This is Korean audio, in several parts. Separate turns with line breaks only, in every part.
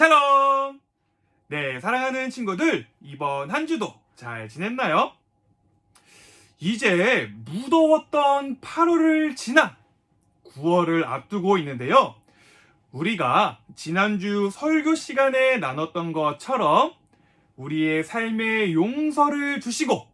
샬롬! 네, 사랑하는 친구들, 이번 한 주도 잘 지냈나요? 이제 무더웠던 8월을 지나 9월을 앞두고 있는데요. 우리가 지난주 설교 시간에 나눴던 것처럼 우리의 삶에 용서를 주시고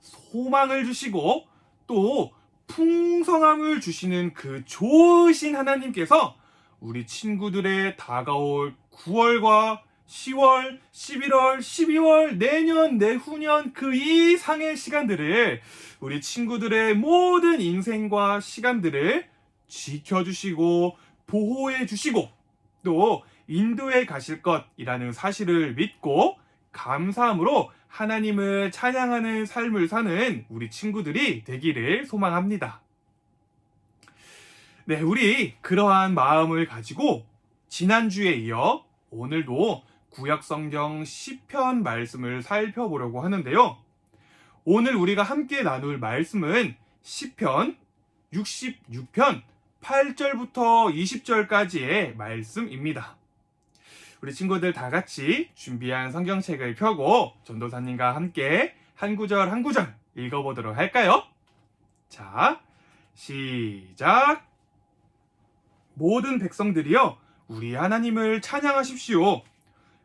소망을 주시고 또 풍성함을 주시는 그 좋으신 하나님께서 우리 친구들의 다가올 9월과 10월, 11월, 12월, 내년, 내후년 그 이상의 시간들을 우리 친구들의 모든 인생과 시간들을 지켜주시고 보호해 주시고 또 인도해 가실 것이라는 사실을 믿고 감사함으로 하나님을 찬양하는 삶을 사는 우리 친구들이 되기를 소망합니다. 네, 우리 그러한 마음을 가지고 지난주에 이어 오늘도 구약성경 10편 말씀을 살펴보려고 하는데요. 오늘 우리가 함께 나눌 말씀은 10편 66편 8절부터 20절까지의 말씀입니다. 우리 친구들 다 같이 준비한 성경책을 펴고 전도사님과 함께 한 구절 한 구절 읽어보도록 할까요? 자, 시작! 모든 백성들이여 우리 하나님을 찬양하십시오.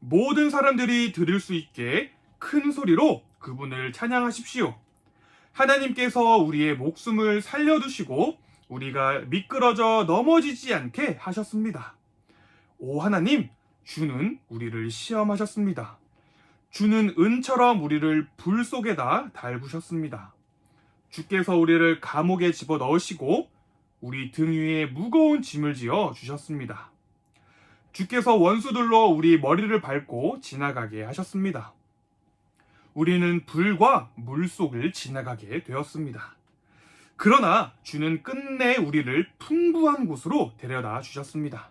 모든 사람들이 들을 수 있게 큰 소리로 그분을 찬양하십시오. 하나님께서 우리의 목숨을 살려두시고 우리가 미끄러져 넘어지지 않게 하셨습니다. 오 하나님, 주는 우리를 시험하셨습니다. 주는 은처럼 우리를 불 속에다 달구셨습니다. 주께서 우리를 감옥에 집어 넣으시고 우리 등 위에 무거운 짐을 지어 주셨습니다. 주께서 원수들로 우리 머리를 밟고 지나가게 하셨습니다. 우리는 불과 물 속을 지나가게 되었습니다. 그러나 주는 끝내 우리를 풍부한 곳으로 데려다 주셨습니다.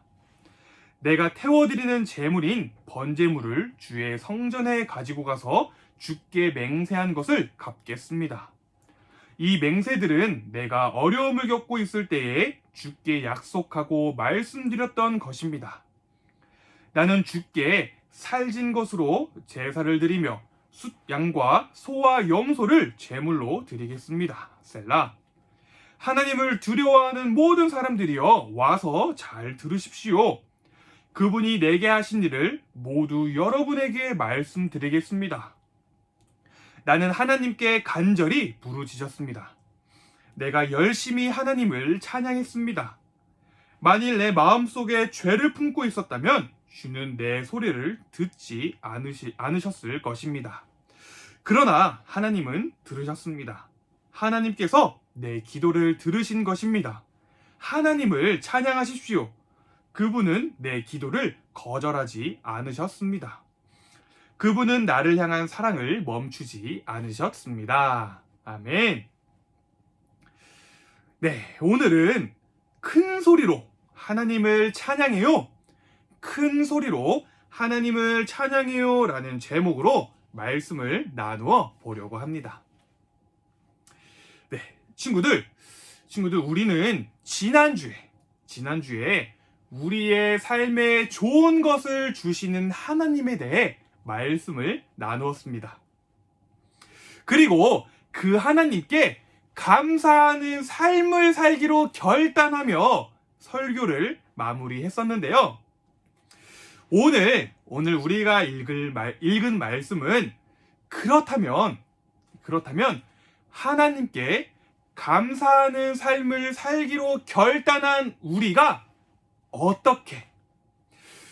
내가 태워드리는 제물인 번제물을 주의 성전에 가지고 가서 주께 맹세한 것을 갚겠습니다. 이 맹세들은 내가 어려움을 겪고 있을 때에 주께 약속하고 말씀드렸던 것입니다. 나는 주께 살진 것으로 제사를 드리며 숫 양과 소와 염소를 제물로 드리겠습니다. 셀라. 하나님을 두려워하는 모든 사람들이여 와서 잘 들으십시오. 그분이 내게 하신 일을 모두 여러분에게 말씀드리겠습니다. 나는 하나님께 간절히 부르짖었습니다. 내가 열심히 하나님을 찬양했습니다. 만일 내 마음속에 죄를 품고 있었다면 주는 내 소리를 듣지 않으시, 않으셨을 것입니다. 그러나 하나님은 들으셨습니다. 하나님께서 내 기도를 들으신 것입니다. 하나님을 찬양하십시오. 그분은 내 기도를 거절하지 않으셨습니다. 그분은 나를 향한 사랑을 멈추지 않으셨습니다. 아멘. 네, 오늘은 큰 소리로 하나님을 찬양해요. 큰 소리로 하나님을 찬양해요. 라는 제목으로 말씀을 나누어 보려고 합니다. 네, 친구들, 친구들, 우리는 지난주에, 지난주에 우리의 삶에 좋은 것을 주시는 하나님에 대해 말씀을 나누었습니다. 그리고 그 하나님께 감사하는 삶을 살기로 결단하며 설교를 마무리했었는데요. 오늘, 오늘 우리가 읽을 말, 읽은 말씀은 그렇다면, 그렇다면 하나님께 감사하는 삶을 살기로 결단한 우리가 어떻게,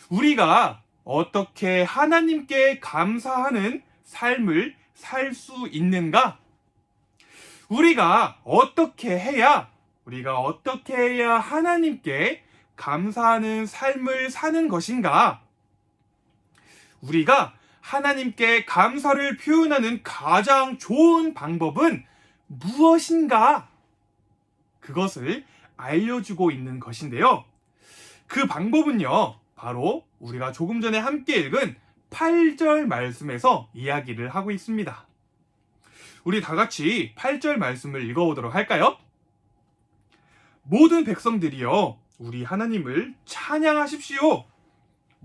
우리가 어떻게 하나님께 감사하는 삶을 살 수 있는가? 우리가 어떻게 해야, 우리가 어떻게 해야 하나님께 감사하는 삶을 사는 것인가? 우리가 하나님께 감사를 표현하는 가장 좋은 방법은 무엇인가? 그것을 알려주고 있는 것인데요. 그 방법은요, 바로 우리가 조금 전에 함께 읽은 8절 말씀에서 이야기를 하고 있습니다. 우리 다 같이 8절 말씀을 읽어보도록 할까요? 모든 백성들이여, 우리 하나님을 찬양하십시오.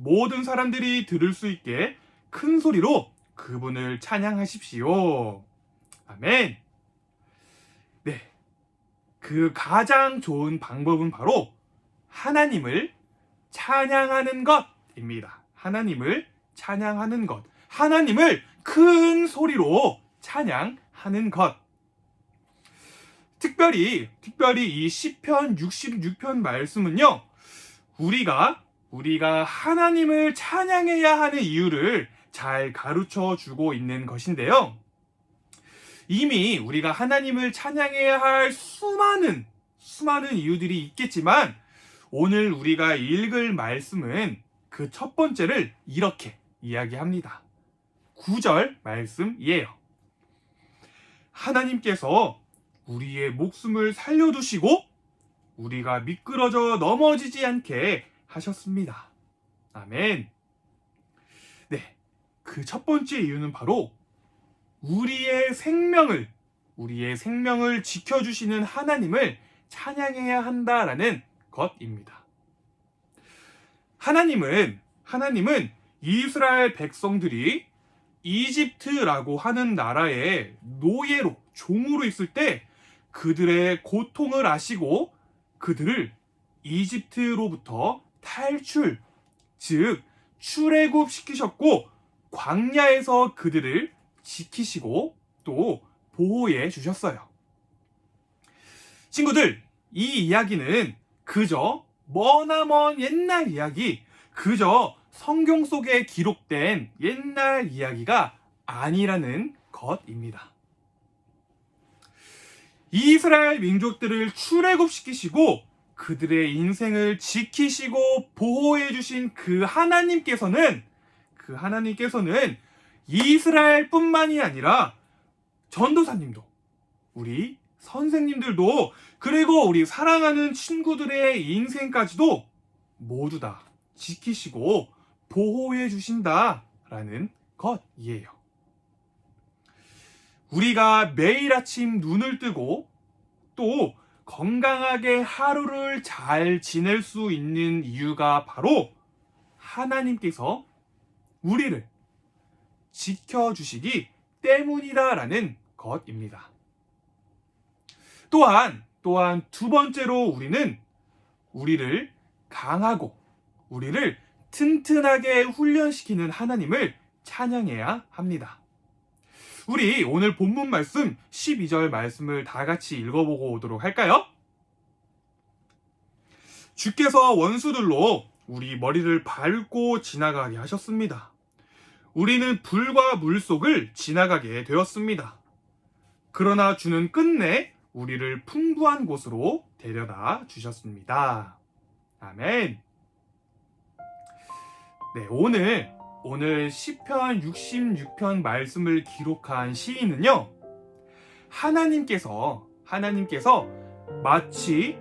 모든 사람들이 들을 수 있게 큰 소리로 그분을 찬양하십시오. 아멘. 네. 그 가장 좋은 방법은 바로 하나님을 찬양하는 것입니다. 하나님을 찬양하는 것. 하나님을 큰 소리로 찬양하는 것. 특별히 특별히 이 시편 66편 말씀은요. 우리가 우리가 하나님을 찬양해야 하는 이유를 잘 가르쳐 주고 있는 것인데요. 이미 우리가 하나님을 찬양해야 할 수많은 수많은 이유들이 있겠지만 오늘 우리가 읽을 말씀은 그 첫 번째를 이렇게 이야기합니다. 9절 말씀이에요. 하나님께서 우리의 목숨을 살려두시고 우리가 미끄러져 넘어지지 않게 하셨습니다. 아멘. 네. 그 첫 번째 이유는 바로 우리의 생명을, 우리의 생명을 지켜주시는 하나님을 찬양해야 한다라는 것입니다. 하나님은, 하나님은 이스라엘 백성들이 이집트라고 하는 나라의 노예로, 종으로 있을 때 그들의 고통을 아시고 그들을 이집트로부터 탈출, 즉, 출애굽 시키셨고, 광야에서 그들을 지키시고 또 보호해 주셨어요. 친구들, 이 이야기는 그저 머나먼 옛날 이야기, 그저 성경 속에 기록된 옛날 이야기가 아니라는 것입니다. 이스라엘 민족들을 출애굽시키시고 그들의 인생을 지키시고 보호해 주신 그 하나님께서는 그 하나님께서는 이스라엘뿐만이 아니라 전도사님도 우리 선생님들도 그리고 우리 사랑하는 친구들의 인생까지도 모두 다 지키시고 보호해 주신다라는 것이에요. 우리가 매일 아침 눈을 뜨고 또 건강하게 하루를 잘 지낼 수 있는 이유가 바로 하나님께서 우리를 지켜주시기 때문이다라는 것입니다. 또한, 또한 두 번째로 우리는 우리를 강하고 우리를 튼튼하게 훈련시키는 하나님을 찬양해야 합니다. 우리 오늘 본문 말씀 12절 말씀을 다 같이 읽어보고 오도록 할까요? 주께서 원수들로 우리 머리를 밟고 지나가게 하셨습니다. 우리는 불과 물 속을 지나가게 되었습니다. 그러나 주는 끝내 우리를 풍부한 곳으로 데려다 주셨습니다. 아멘. 네, 오늘 오늘 시편 66편 말씀을 기록한 시인은요. 하나님께서 하나님께서 마치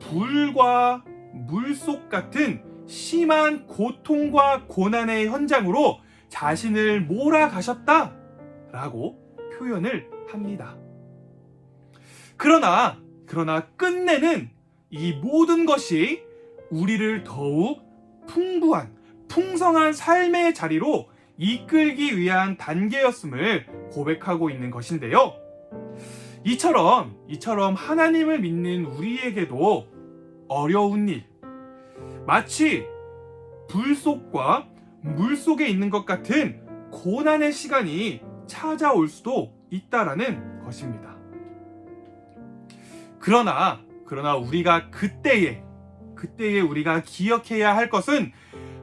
불과 물속 같은 심한 고통과 고난의 현장으로 자신을 몰아가셨다 라고 표현을 합니다. 그러나 그러나 끝내는 이 모든 것이 우리를 더욱 풍부한 풍성한 삶의 자리로 이끌기 위한 단계였음을 고백하고 있는 것인데요. 이처럼, 이처럼 하나님을 믿는 우리에게도 어려운 일, 마치 불 속과 물 속에 있는 것 같은 고난의 시간이 찾아올 수도 있다라는 것입니다. 그러나, 그러나 우리가 그때에, 그때에 우리가 기억해야 할 것은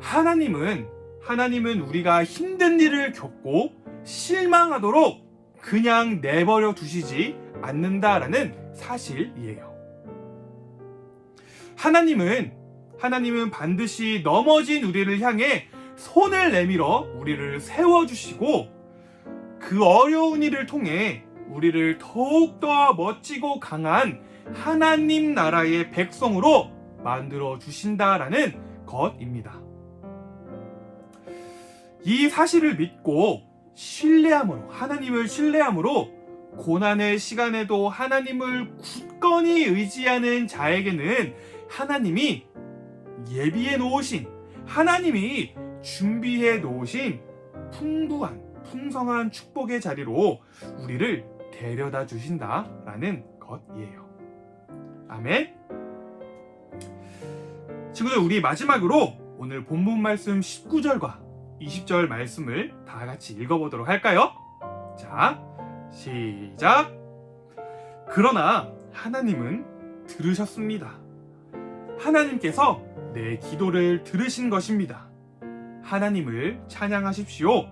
하나님은 하나님은 우리가 힘든 일을 겪고 실망하도록 그냥 내버려 두시지 않는다라는 사실이에요. 하나님은 하나님은 반드시 넘어진 우리를 향해 손을 내밀어 우리를 세워 주시고 그 어려운 일을 통해 우리를 더욱더 멋지고 강한 하나님 나라의 백성으로 만들어 주신다라는 것입니다. 이 사실을 믿고 신뢰함으로 하나님을 신뢰함으로 고난의 시간에도 하나님을 굳건히 의지하는 자에게는 하나님이 예비해 놓으신 하나님이 준비해 놓으신 풍부한, 풍성한 축복의 자리로 우리를 데려다 주신다라는 것이에요. 아멘. 친구들, 우리 마지막으로 오늘 본문 말씀 19절과 20절 말씀을 다 같이 읽어보도록 할까요? 자, 시작. 그러나 하나님은 들으셨습니다. 하나님께서 내 기도를 들으신 것입니다. 하나님을 찬양하십시오.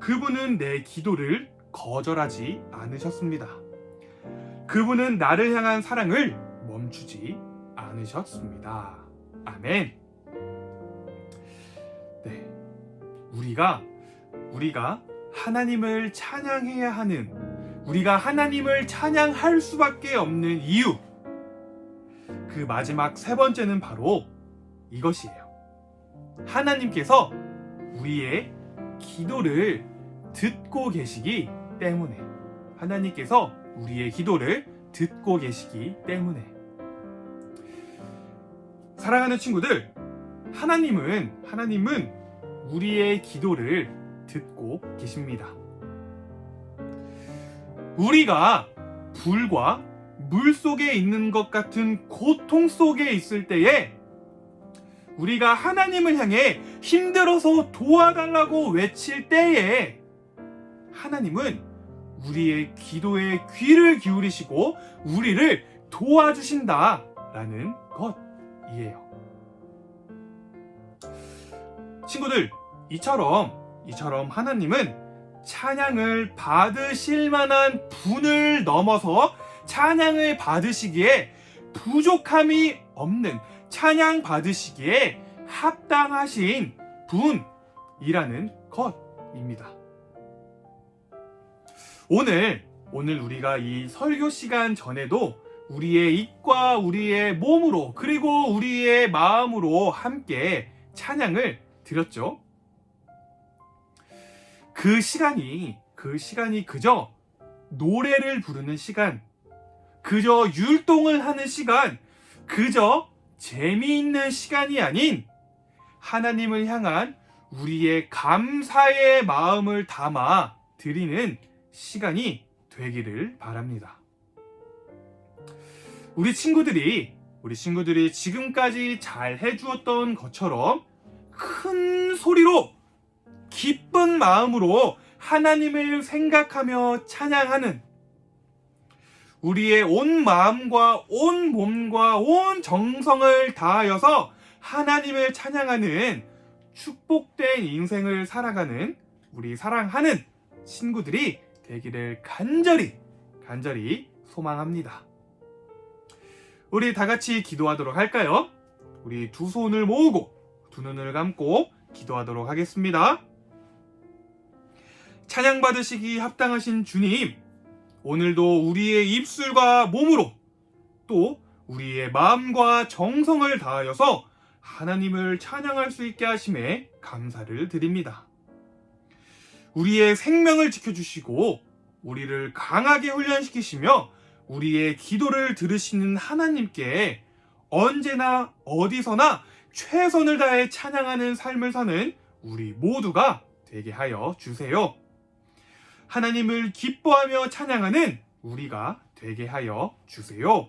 그분은 내 기도를 거절하지 않으셨습니다. 그분은 나를 향한 사랑을 멈추지 않으셨습니다. 아멘. 우리가 우리가 하나님을 찬양해야 하는 우리가 하나님을 찬양할 수밖에 없는 이유. 그 마지막 세 번째는 바로 이것이에요. 하나님께서 우리의 기도를 듣고 계시기 때문에. 하나님께서 우리의 기도를 듣고 계시기 때문에. 사랑하는 친구들 하나님은 하나님은 우리의 기도를 듣고 계십니다. 우리가 불과 물 속에 있는 것 같은 고통 속에 있을 때에 우리가 하나님을 향해 힘들어서 도와달라고 외칠 때에 하나님은 우리의 기도에 귀를 기울이시고 우리를 도와주신다라는 것이에요. 친구들, 이처럼 이처럼 하나님은 찬양을 받으실 만한 분을 넘어서 찬양을 받으시기에 부족함이 없는 찬양 받으시기에 합당하신 분이라는 것입니다. 오늘 오늘 우리가 이 설교 시간 전에도 우리의 입과 우리의 몸으로 그리고 우리의 마음으로 함께 찬양을 드렸죠. 그 시간이 그 시간이 그저 노래를 부르는 시간, 그저 율동을 하는 시간, 그저 재미있는 시간이 아닌 하나님을 향한 우리의 감사의 마음을 담아 드리는 시간이 되기를 바랍니다. 우리 친구들이 우리 친구들이 지금까지 잘 해주었던 것처럼 큰 소리로 기쁜 마음으로 하나님을 생각하며 찬양하는 우리의 온 마음과 온 몸과 온 정성을 다하여서 하나님을 찬양하는 축복된 인생을 살아가는 우리 사랑하는 친구들이 되기를 간절히 간절히 소망합니다. 우리 다 같이 기도하도록 할까요? 우리 두 손을 모으고 두 눈을 감고 기도하도록 하겠습니다. 찬양 받으시기 합당하신 주님, 오늘도 우리의 입술과 몸으로 또 우리의 마음과 정성을 다하여서 하나님을 찬양할 수 있게 하심에 감사를 드립니다. 우리의 생명을 지켜주시고 우리를 강하게 훈련시키시며 우리의 기도를 들으시는 하나님께 언제나 어디서나 최선을 다해 찬양하는 삶을 사는 우리 모두가 되게 하여 주세요. 하나님을 기뻐하며 찬양하는 우리가 되게 하여 주세요.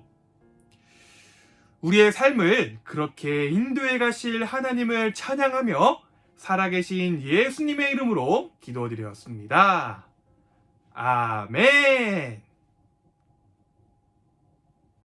우리의 삶을 그렇게 인도해 가실 하나님을 찬양하며 살아계신 예수님의 이름으로 기도드렸습니다. 아멘.